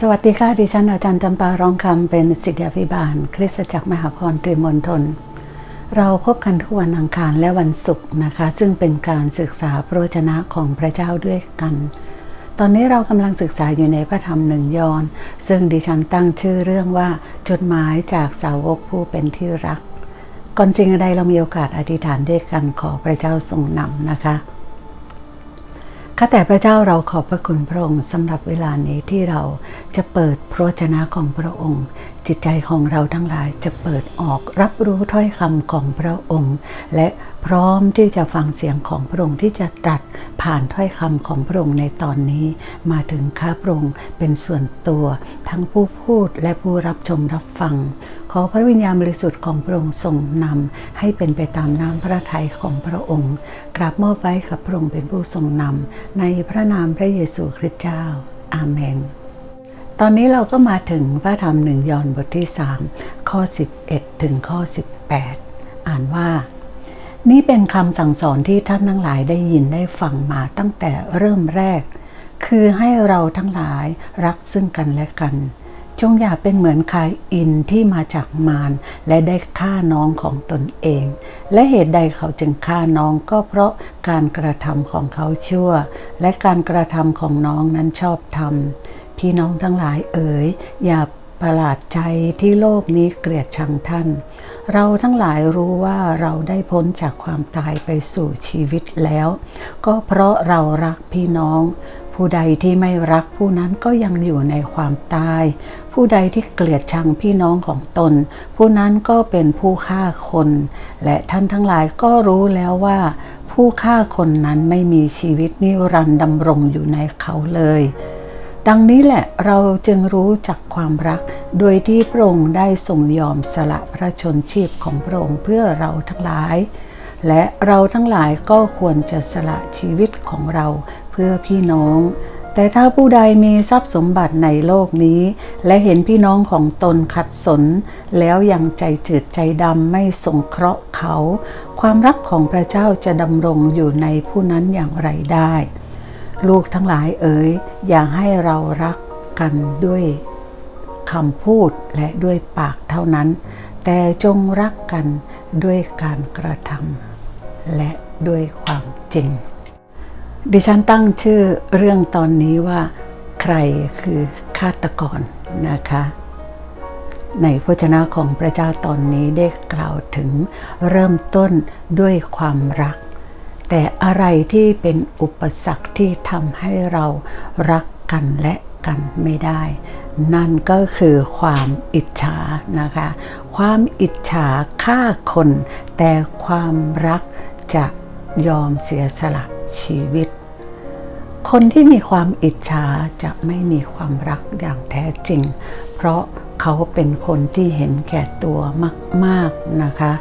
สวัสดีค่ะ ดิฉันอาจารย์จำปาร้องคำเป็นศิษยาภิบาล คริสตจักรมหาพรตรีมณฑลเราพบกันทุกวันอังคารและวันศุกร์นะคะ ซึ่งเป็นการศึกษาพระวจนะของพระเจ้าด้วยกัน ตอนนี้เรากำลังศึกษาอยู่ในพระธรรมหนึ่งยอห์นซึ่งดิฉันตั้งชื่อเรื่องว่าจดหมายจากสาวกผู้เป็นที่รัก ก่อนสิ่งใดเรามีโอกาสอธิษฐานด้วยกันขอพระเจ้าทรงนำนะคะ ข้าแต่พระเจ้าเราขอบพระคุณพระองค์สำหรับเวลานี้ที่เราจะเปิดพระวจนะของพระองค์ จิตใจของเราทั้งหลายจะเปิดออกรับรู้ถ้อยคำของพระองค์ และพร้อมที่จะฟังเสียงของพระองค์ที่จะตรัสผ่านถ้อยคำของพระองค์ในตอนนี้ มาถึงข้าพระองค์เป็นส่วนตัวทั้งผู้พูดและผู้รับชมรับฟัง ขอพระวิญญาณบริสุทธิ์ของพระองค์ทรงนำให้เป็นไปตามน้ำพระทัยของพระองค์ กราบมอบไว้กับพระองค์เป็นผู้ทรงนำในพระนามพระเยซูคริสต์เจ้า อาเมน ตอนนี้เราก็มาถึงพระธรรมหนึ่งยอห์นบทที่ 3 ข้อ 11 ถึงข้อ 18 อ่านว่า นี่เป็นคำสั่งสอนที่ท่านทั้งหลายได้ยินได้ฟังมาตั้งแต่เริ่มแรก คือให้เราทั้งหลายรักซึ่งกันและกัน จงอย่าเป็นเหมือนคายอินที่มาจากมารและได้ฆ่าน้องของตนเอง และเหตุใดเขาจึงฆ่าน้องก็เพราะการกระทำของเขาชั่ว และการกระทำของน้องนั้นชอบธรรม พี่น้องทั้งหลายเอ๋ยอย่าประหลาดใจที่โลกนี้เกลียดชังท่าน เราทั้งหลายรู้ว่าเราได้พ้นจากความตายไปสู่ชีวิตแล้ว ก็เพราะเรารักพี่น้อง ผู้ใดที่ไม่รักผู้นั้นก็ยังอยู่ในความตาย ผู้ใดที่เกลียดชังพี่น้องของตน ผู้นั้นก็เป็นผู้ฆ่าคน และท่านทั้งหลายก็รู้แล้วว่า ผู้ฆ่าคนนั้นไม่มีชีวิตนิรันดร์ดำรงอยู่ในเขาเลย ดังนี้แหละเราจึงรู้จักความรัก โดยที่พระองค์ได้ทรงยอมสละพระชนชีพของพระองค์เพื่อเราทั้งหลาย และเราทั้งหลายก็ควรจะสละชีวิตของเราเพื่อพี่น้อง แต่ถ้าผู้ใดมีทรัพย์สมบัติในโลกนี้ และเห็นพี่น้องของตนขัดสน แล้วยังใจจืดใจดำไม่สงเคราะห์เขา ความรักของพระเจ้าจะดำรงอยู่ในผู้นั้นอย่างไรได้ ลูกทั้งหลายเอ๋ยอย่าให้เรารักกันด้วยคำพูดและด้วยปากเท่านั้น แต่จงรักกันด้วยการกระทำและด้วยความจริง ดิฉันตั้งชื่อเรื่องตอนนี้ว่า ใครคือฆาตกรนะคะ ในพระเจนะของพระเจ้าตอนนี้ได้กล่าวถึงเริ่มต้นด้วยความรัก แต่อะไรที่เป็นอุปสรรคที่ทำให้เรารักกันและกันไม่ได้ นั่นก็คือความอิจฉานะคะ ความอิจฉาฆ่าคน แต่ความรักจะยอมเสียสละชีวิต คนที่มีความอิจฉาจะไม่มีความรักอย่างแท้จริง เพราะเขาเป็นคนที่เห็นแก่ตัวมาก ๆนะคะ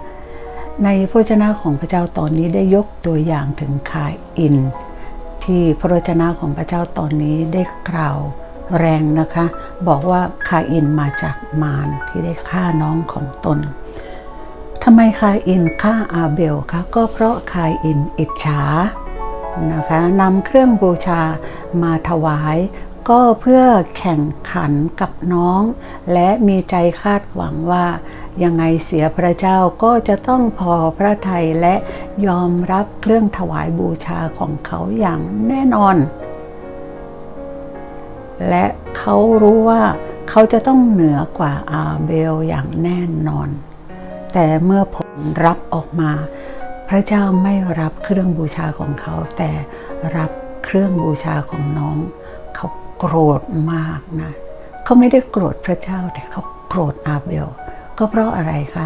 ในพระเจ้าของพระเจ้าตอนนี้ได้ยกตัวอย่างถึงคาอิน ที่พระวจนะของพระเจ้าตอนนี้ได้กล่าวแรงนะคะ บอกว่าคาอินมาจากมารที่ได้ฆ่าน้องของตนทำไมคาอินฆ่าอาเบลคะก็เพราะคาอินอิจฉานะคะนำเครื่องบูชามาถวาย ก็เพื่อแข่งขันกับน้อง และมีใจคาดหวังว่า ยังไงเสียพระเจ้าก็จะต้องพอพระทัยและยอมรับเครื่องถวายบูชาของเขาอย่างแน่นอน และเขารู้ว่าเขาจะต้องเหนือกว่าอาเบลอย่างแน่นอน แต่เมื่อผลรับออกมา พระเจ้าไม่รับเครื่องบูชาของเขา แต่รับเครื่องบูชาของน้อง เขาโกรธมากนะ เขาไม่ได้โกรธพระเจ้าแต่เขาโกรธอาเบล ก็เพราะอะไรคะ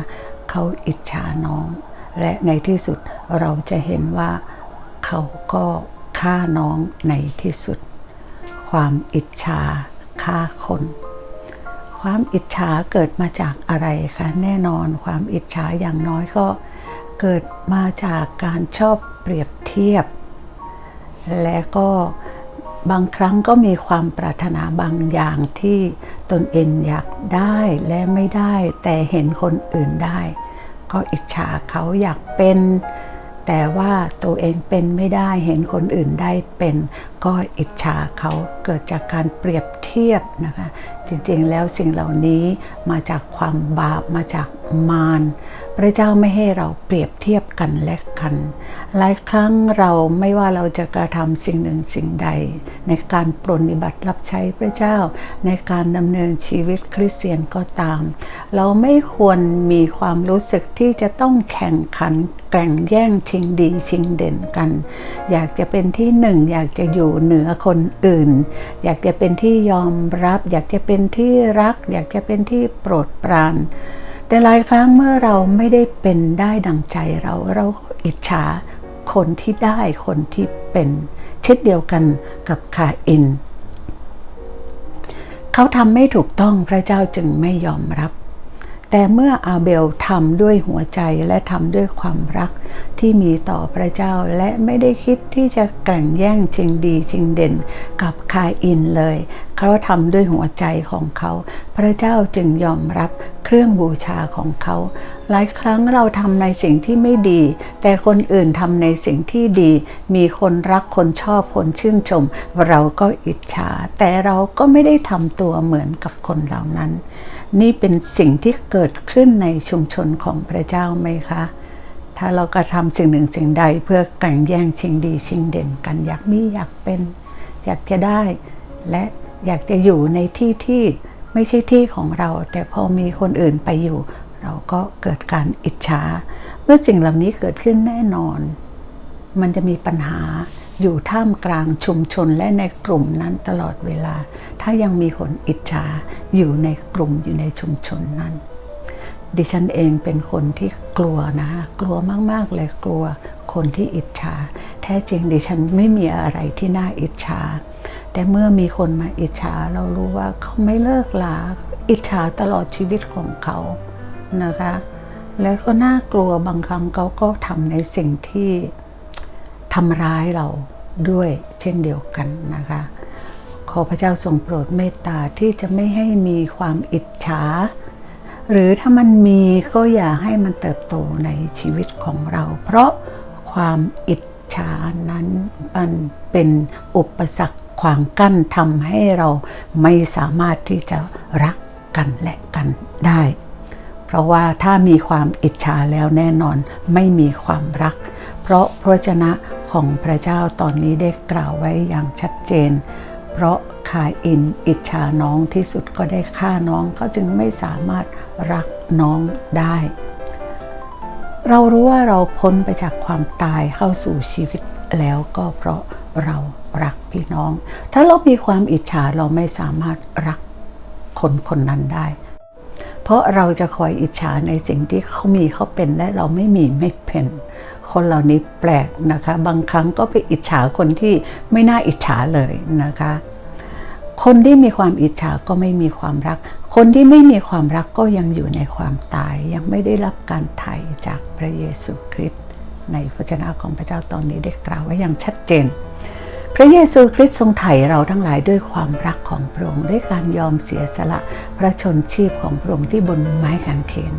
เขาอิจฉาน้อง และในที่สุดเราจะเห็นว่าเขาก็ฆ่าน้องในที่สุด ความอิจฉาฆ่าคน ความอิจฉาเกิดมาจากอะไรคะแน่นอนความอิจฉาอย่างน้อยก็เกิดมาจากการชอบเปรียบเทียบ และก็บางครั้งก็มีความปรารถนาบางอย่างที่ ตนเองอยากได้และไม่ได้ แต่เห็นคนอื่นได้ ก็อิจฉาเขาอยากเป็น แต่ว่าตัวเองเป็นไม่ได้เห็นคนอื่นได้เป็นก็อิจฉาเขาเกิดจากการเปรียบเทียบนะคะ จริงๆแล้วสิ่งเหล่านี้มาจากความบาปมาจากมารพระเจ้าไม่ให้เราเปรียบเทียบกันและกัน หลายครั้งเราไม่ว่าเราจะกระทำสิ่งหนึ่งสิ่งใด ในการปรนนิบัติรับใช้พระเจ้า ในการดำเนินชีวิตคริสเตียนก็ตาม เราไม่ควรมีความรู้สึกที่จะต้องแข่งขัน แข่งแย่งชิงดีชิงเด่นกัน อยากจะเป็นที่หนึ่งอยากจะอยู่เหนือคนอื่น อยากจะเป็นที่ยอมรับ อยากจะเป็นที่รัก อยากจะเป็นที่โปรดปรานแต่หลายครั้งเมื่อเราไม่ได้เป็นได้ดังใจเราเราอิจฉาคนที่ได้คนที่เป็น เช่นเดียวกันกับคาอิน เขาทำไม่ถูกต้องพระเจ้าจึงไม่ยอมรับ แต่เมื่ออาเบลทำด้วยหัวใจและทำด้วยความรักที่มีต่อพระเจ้าและไม่ได้คิดที่จะแข่งแย่งชิงดีชิงเด่นกับคาอินเลย เขาทำด้วยหัวใจของเขา พระเจ้าจึงยอมรับเครื่องบูชาของเขา หลายครั้งเราทำในสิ่งที่ไม่ดี แต่คนอื่นทำในสิ่งที่ดี มีคนรักคนชอบคนชื่นชม เราก็อิจฉา แต่เราก็ไม่ได้ทำตัวเหมือนกับคนเหล่านั้น นี่เป็นสิ่งที่เกิดขึ้นในชุมชนของพระเจ้าไหมคะ ถ้าเรากระทำสิ่งหนึ่งสิ่งใดเพื่อแข่งแย่งชิงดีชิงเด่นกัน อยากมีอยากเป็น อยากจะได้ และอยากจะอยู่ในที่ที่ไม่ใช่ที่ของเรา แต่พอมีคนอื่นไปอยู่ เราก็เกิดการอิจฉาเมื่อสิ่งเหล่านี้เกิดขึ้นแน่นอน มันจะมีปัญหาอยู่ท่ามกลางชุมชนและในกลุ่มนั้นตลอดเวลา ถ้ายังมีคนอิจฉาอยู่ในกลุ่มอยู่ในชุมชนนั้น ดิฉันเองเป็นคนที่กลัวนะกลัวมาก ๆ เลยกลัวคนที่อิจฉาแท้จริงดิฉันไม่มีอะไรที่น่าอิจฉาแต่เมื่อมีคนมาอิจฉาเรารู้ว่าเขาไม่เลิกลาอิจฉาตลอดชีวิตของเขา นะคะ แล้วก็น่ากลัวบางครั้งเขาก็ทำในสิ่งที่ทำร้ายเราด้วยเช่นเดียวกันนะคะ ขอพระเจ้าทรงโปรดเมตตาที่จะไม่ให้มีความอิจฉา หรือถ้ามันมีก็อย่าให้มันเติบโตในชีวิตของเรา เพราะความอิจฉานั้นมันเป็นอุปสรรคขวางกั้นทำให้เราไม่สามารถที่จะรักกันและกันได้ เพราะว่าถ้ามีความอิจฉาแล้วแน่นอนไม่มีความรัก เพราะพระวจนะของพระเจ้าตอนนี้ได้กล่าวไว้อย่างชัดเจน เพราะคาอินอิจฉาน้องที่สุดก็ได้ฆ่าน้องเขาจึงไม่สามารถรักน้องได้ เรารู้ว่าเราพ้นไปจากความตายเข้าสู่ชีวิตแล้วก็เพราะเรารักพี่น้อง ถ้าเรามีความอิจฉาเราไม่สามารถรักคนคนนั้นได้ เพราะเราจะคอยอิจฉาในสิ่งที่เขามีเขาเป็นและเราไม่มีไม่เป็น คนเหล่านี้แปลกนะคะ บางครั้งก็ไปอิจฉาคนที่ไม่น่าอิจฉาเลยนะคะ คนที่มีความอิจฉาก็ไม่มีความรัก คนที่ไม่มีความรักก็ยังอยู่ในความตาย ยังไม่ได้รับการไถ่จากพระเยซูคริสต์ในพระเจ้าของพระเจ้าตอนนี้ได้กล่าวไว้อย่างชัดเจน พระเยซูคริสต์ทรงไถ่เราทั้งหลายด้วยความรักของพระองค์ด้วยการยอมเสียสละพระชนชีพของพระองค์ที่บนไม้กางเขน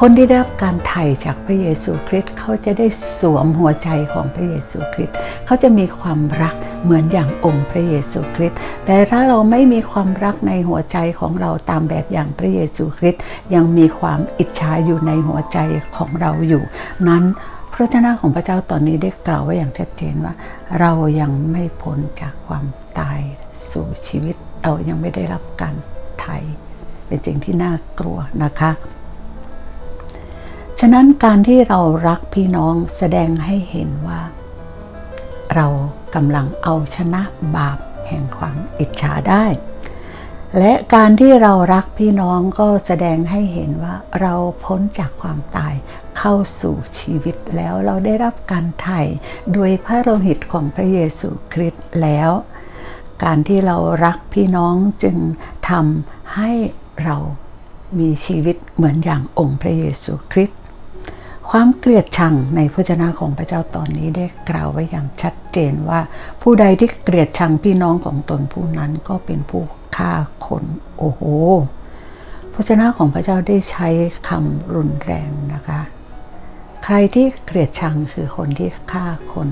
คนที่ได้รับการไถ่จากพระเยซูคริสต์เขาจะได้สวมหัวใจของพระเยซูคริสต์เขาจะมีความรักเหมือนอย่างองค์พระเยซูคริสต์แต่ถ้าเราไม่มีความรักในหัวใจของเราตามแบบอย่างพระเยซูคริสต์ยังมีความอิจฉาอยู่ในหัวใจของเราอยู่ นั้น ระเจ้าของพระเจ้าตอนนี้ได้กล่าวไว้อย่างชัดเจนว่า เรายังไม่พ้นจากความตายสู่ชีวิต เรายังไม่ได้รับการไถ่เป็นสิ่งที่น่ากลัวนะคะ ฉะนั้นการที่เรารักพี่น้องแสดงให้เห็นว่า เรากำลังเอาชนะบาปแห่งความอิจฉาได้ และการที่เรารักพี่น้องก็แสดงให้เห็นว่าเราพ้นจากความตาย เข้าสู่ชีวิตแล้วเราได้รับการไถ่โดยพระโลหิตของพระเยซูคริสต์แล้ว การที่เรารักพี่น้องจึงทำให้เรามีชีวิตเหมือนอย่างองค์พระเยซูคริสต์ความเกลียดชังในพระเจ้าของพระเจ้าตอนนี้ได้กล่าวไว้อย่างชัดเจนว่า ผู้ใดที่เกลียดชังพี่น้องของตนผู้นั้นก็เป็นผู้ฆ่าคนโอ้โหพระเจ้าของพระเจ้าได้ใช้คำรุนแรงนะคะ ใครที่เกลียดชังคือคนที่ฆ่าคน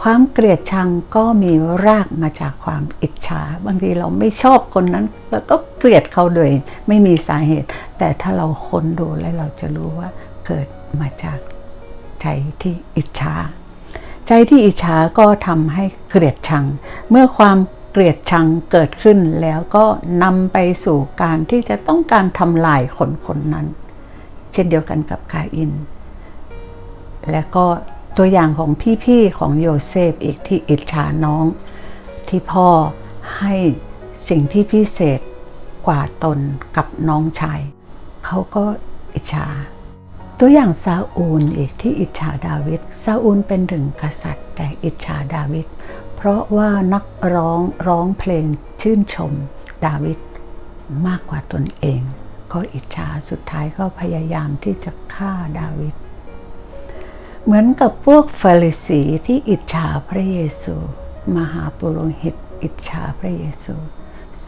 ความเกลียดชังก็มีรากมาจากความอิจฉา บางทีเราไม่ชอบคนนั้นเราก็เกลียดเขาโดยไม่มีสาเหตุ แต่ถ้าเราค้นดูแล้วเราจะรู้ว่าเกิดมาจากใจที่อิจฉา ใจที่อิจฉาก็ทำให้เกลียดชัง เมื่อความเกลียดชังเกิดขึ้นแล้วก็นำไปสู่การที่จะต้องการทำลายคนคนนั้น เช่นเดียวกันกับคาอิน และก็ตัวอย่างของพี่ๆของโยเซฟอีกที่อิจฉาน้อง ที่พ่อให้สิ่งที่พิเศษกว่าตนกับน้องชายเขาก็อิจฉา ตัวอย่างซาอูลอีกที่อิจฉาดาวิดซาอูลเป็นถึงกษัตริย์ แต่อิจฉาดาวิดเพราะว่านักร้องร้องเพลงชื่นชมดาวิดมากกว่าตนเอง ก็อิจฉาสุดท้ายก็พยายามที่จะฆ่าดาวิด เหมือนกับพวกฟาริสีที่อิจฉาพระเยซู มหาปุโรหิตอิจฉาพระเยซู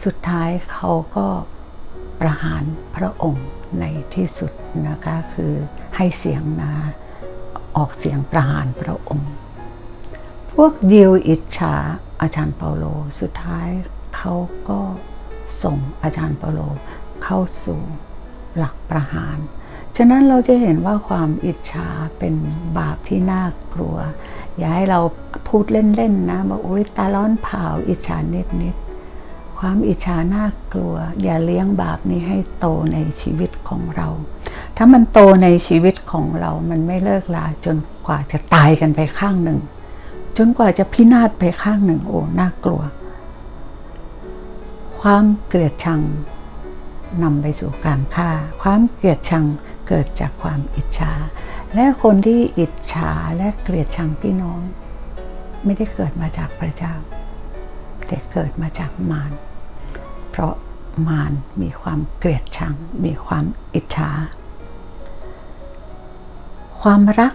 สุดท้ายเขาก็ประหารพระองค์ในที่สุดนะคะคือให้เสียงนะออกเสียงประหารพระองค์ พวกยิวอิจฉาอาจารย์เปาโล สุดท้ายเขาก็ส่งอาจารย์เปาโลเข้าสู่หลักประหาร ฉะนั้นเราจะเห็นว่าความอิจฉาเป็นบาปที่น่ากลัว อย่าให้เราพูดเล่นๆนะบอกอุ้ยตาล้อนเผาอิจฉานิดๆความอิจฉาน่ากลัว อย่าเลี้ยงบาปนี้ให้โตในชีวิตของเรา ถ้ามันโตในชีวิตของเรา มันไม่เลิกลาจนกว่าจะตายกันไปข้างหนึ่ง จนกว่าจะพินาศไปข้างหนึ่งโอ้น่ากลัว ความเกลียดชังนำไปสู่การฆ่า ความเกลียดชัง เกิดจากความอิจฉา และคนที่อิจฉาและเกลียดชังพี่น้อง ไม่ได้เกิดมาจากพระเจ้า แต่เกิดมาจากมาร เพราะมารมีความเกลียดชัง มีความอิจฉา ความรัก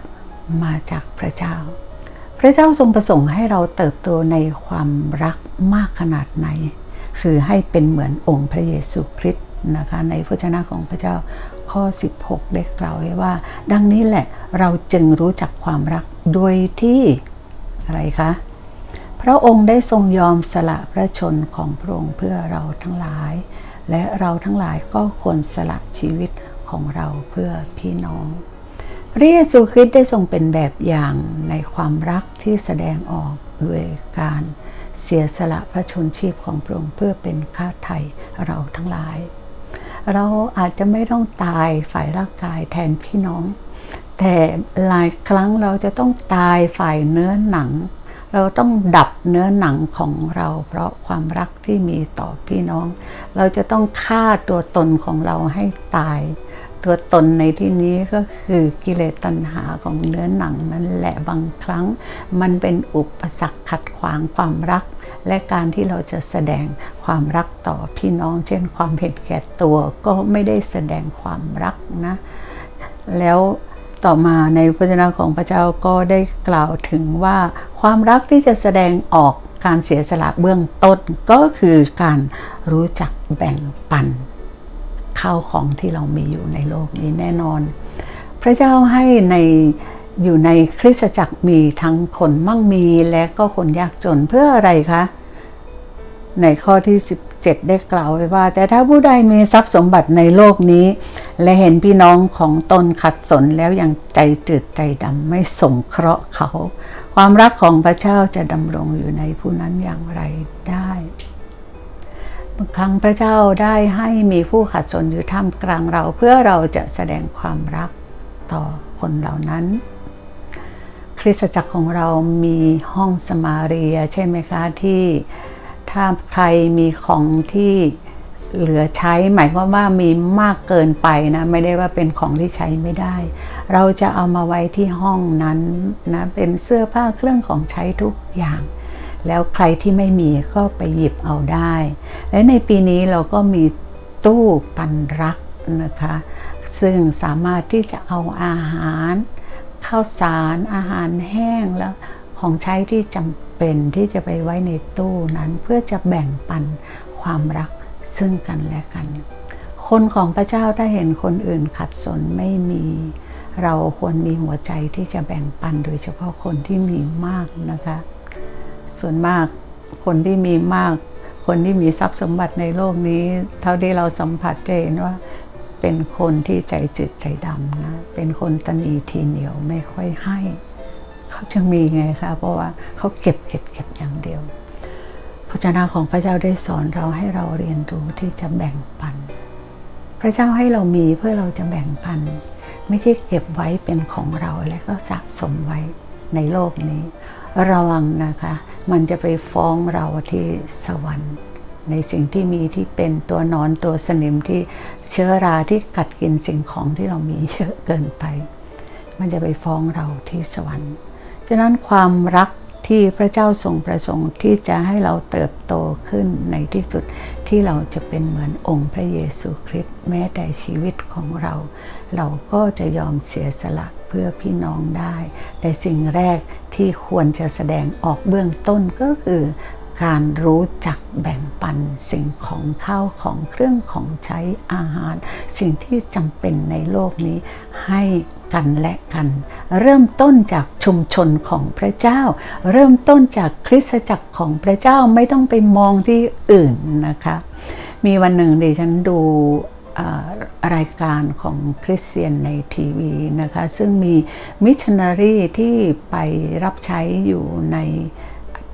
มาจากพระเจ้า พระเจ้าทรงประสงค์ให้เราเติบโตในความรักมากขนาดไหน คือให้เป็นเหมือนองค์พระเยซูคริสต์นะคะในพระเจ้าของพระเจ้า ข้อ 16 ได้กล่าวไว้ว่า ดังนี้แหละเราจึงรู้จักความรักโดยที่อะไรคะพระองค์ได้ทรงยอมสละพระชนของพระองค์เพื่อเราทั้งหลาย และเราทั้งหลายก็ควรสละชีวิตของเราเพื่อพี่น้อง พระเยซูคริสต์ได้ทรงเป็นแบบอย่างในความรักที่แสดงออกด้วยการเสียสละพระชนชีพของพระองค์เพื่อเป็นค่าไถ่เราทั้งหลาย เราอาจจะไม่ต้องตายฝ่ายร่างกายแทนพี่น้อง แต่หลายครั้งเราจะต้องตายฝ่ายเนื้อหนัง เราต้องดับเนื้อหนังของเรา เพราะความรักที่มีต่อพี่น้อง เราจะต้องฆ่าตัวตนของเราให้ตาย ตัวตนในที่นี้ก็คือกิเลสตัณหาของเนื้อหนังนั่นแหละบางครั้ง มันเป็นอุปสรรคขัดขวางความรัก และการที่เราจะแสดงความรักต่อพี่น้อง เช่นความเห็นแก่ตัวก็ไม่ได้แสดงความรักนะ แล้วต่อมาในพระเจ้าของพระเจ้าก็ได้กล่าวถึงว่า ความรักที่จะแสดงออกการเสียสละเบื้องต้นก็คือการรู้จักแบ่งปันข้าวของที่เรามีอยู่ในโลกนี้แน่นอน พระเจ้าให้ในอยู่ในคริสตจักรมีทั้งคนมั่งมีและก็คนยากจนเพื่ออะไรคะ ในข้อที่ 17 ได้กล่าวไว้ว่า แต่ถ้าผู้ใดมีทรัพย์สมบัติในโลกนี้ และเห็นพี่น้องของตนขัดสนแล้วยังใจจืดใจดำไม่สงเคราะห์เขา ความรักของพระเจ้าจะดำรงอยู่ในผู้นั้นอย่างไรได้บางครั้งพระเจ้าได้ให้มีผู้ขัดสนอยู่ท่ามกลางเราเพื่อเราจะแสดงความรักต่อคนเหล่านั้น คริสตจักรของเรามีห้องสมาเรียใช่ไหมคะที่ ถ้าใครมีของที่เหลือใช้ หมายความว่ามีมากเกินไปนะ ไม่ได้ว่าเป็นของที่ใช้ไม่ได้ เราจะเอามาไว้ที่ห้องนั้นนะเป็นเสื้อผ้าเครื่องของใช้ทุกอย่าง แล้วใครที่ไม่มีก็ไปหยิบเอาได้ และในปีนี้เราก็มีตู้ปันรักนะคะ ซึ่งสามารถที่จะเอาอาหารข้าวสารอาหารแห้งแล้วของใช้ที่จำ เป็นที่จะไปไว้ในตู้นั้นเพื่อจะแบ่งปันความรักซึ่งกันและกัน คนของพระเจ้าถ้าเห็นคนอื่นขัดสนไม่มี เราควรมีหัวใจที่จะแบ่งปันโดยเฉพาะคนที่มีมากนะคะ ส่วนมากคนที่มีมาก คนที่มีทรัพย์สมบัติในโลกนี้ เท่าที่เราสัมผัสจะเห็นว่าเป็นคนที่ใจจืดใจดำนะ เป็นคนตนีทีเหนียวไม่ค่อยให้ เขาจึงมีไงคะเพราะว่าเขาเก็บเก็บเก็บอย่างเดียวพระเจ้าของพระเจ้าได้สอนเราให้เราเรียนรู้ที่จะแบ่งปัน พระเจ้าให้เรามีเพื่อเราจะแบ่งปัน ไม่ใช่เก็บไว้เป็นของเราและก็สะสมไว้ในโลกนี้ ระวังนะคะ มันจะไปฟ้องเราที่สวรรค์ ในสิ่งที่มีที่เป็นตัวนอนตัวสนิมที่เชื้อราที่กัดกินสิ่งของที่เรามีเยอะเกินไป มันจะไปฟ้องเราที่สวรรค์ ฉะนั้นความรักที่พระเจ้าทรงประสงค์ที่จะให้เราเติบโตขึ้นในที่สุดที่เราจะเป็นเหมือนองค์พระเยซูคริสต์แม้แต่ชีวิตของเรา เราก็จะยอมเสียสละเพื่อพี่น้องได้ แต่สิ่งแรกที่ควรจะแสดงออกเบื้องต้นก็คือการรู้จักแบ่งปันสิ่งของข้าวของเครื่องของใช้อาหาร สิ่งที่จำเป็นในโลกนี้ให้ กันและกัน เริ่มต้นจากชุมชนของพระเจ้า เริ่มต้นจากคริสตจักรของพระเจ้าไม่ต้องไปมองที่อื่นนะคะ มีวันหนึ่งดิฉันดูรายการของคริสเตียนในทีวีนะคะ ซึ่งมีมิชชันนารีที่ไปรับใช้อยู่ใน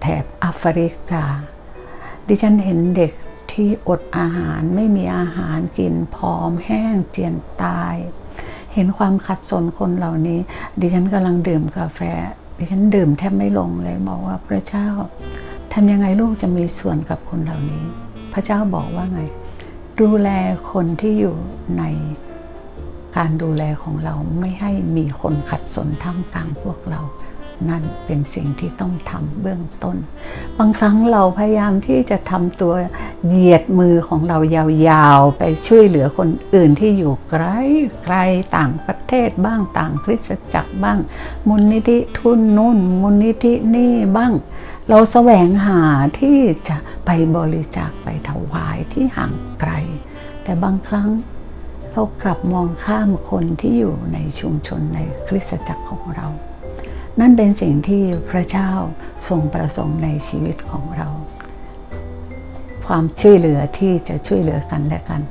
แถบแอฟริกา ดิฉันเห็นเด็กที่อดอาหารไม่มีอาหารกินผอมแห้งเจียนตาย เห็นความขัดสนคนเหล่านี้ ดิฉันกำลังดื่มกาแฟ ดิฉันดื่มแทบไม่ลงเลยบอกว่าพระเจ้าทำยังไงลูกจะมีส่วนกับคนเหล่านี้ พระเจ้าบอกว่าไง ดูแลคนที่อยู่ในการดูแลของเราไม่ให้มีคนขัดสนท่ามกลางพวกเรา นั่นเป็นสิ่งที่ต้องทำเบื้องต้น บางครั้งเราพยายามที่จะทำตัวเหยียดมือของเรายาวๆ ไปช่วยเหลือคนอื่นที่อยู่ไกลไกลต่างประเทศบ้างต่างคริสตจักรบ้าง มูลนิธิทุนนู่นมูลนิธินี่บ้าง เราแสวงหาที่จะไปบริจาคไปถวายที่ห่างไกล แต่บางครั้งเรากลับมองข้ามคนที่อยู่ในชุมชนในคริสตจักรของเรา นั่นเป็นสิ่งที่พระเจ้าทรงประสงค์ในชีวิตของเรา ความช่วยเหลือที่จะช่วยเหลือกันและกัน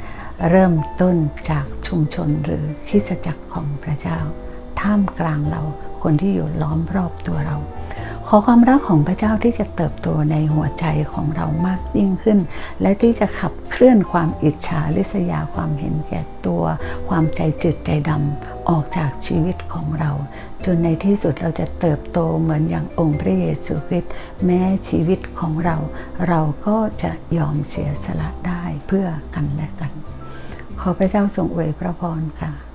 เริ่มต้นจากชุมชนหรือคิสจักรของพระเจ้า ท่ามกลางเราคนที่อยู่ล้อมรอบตัวเรา ขอความรักของพระเจ้าที่จะเติบโตในหัวใจของเรามากยิ่งขึ้น และที่จะขับเคลื่อนความอิจฉาริษยาความเห็นแก่ตัว ความใจจืดใจดำ ออกจากชีวิตของเรา จนในที่สุดเราจะเติบโตเหมือนอย่างองค์พระเยซูคริสต์แม้ชีวิตของเรา เราก็จะยอมเสียสละได้เพื่อกันและกัน ขอพระเจ้าทรงอวยพระพรค่ะ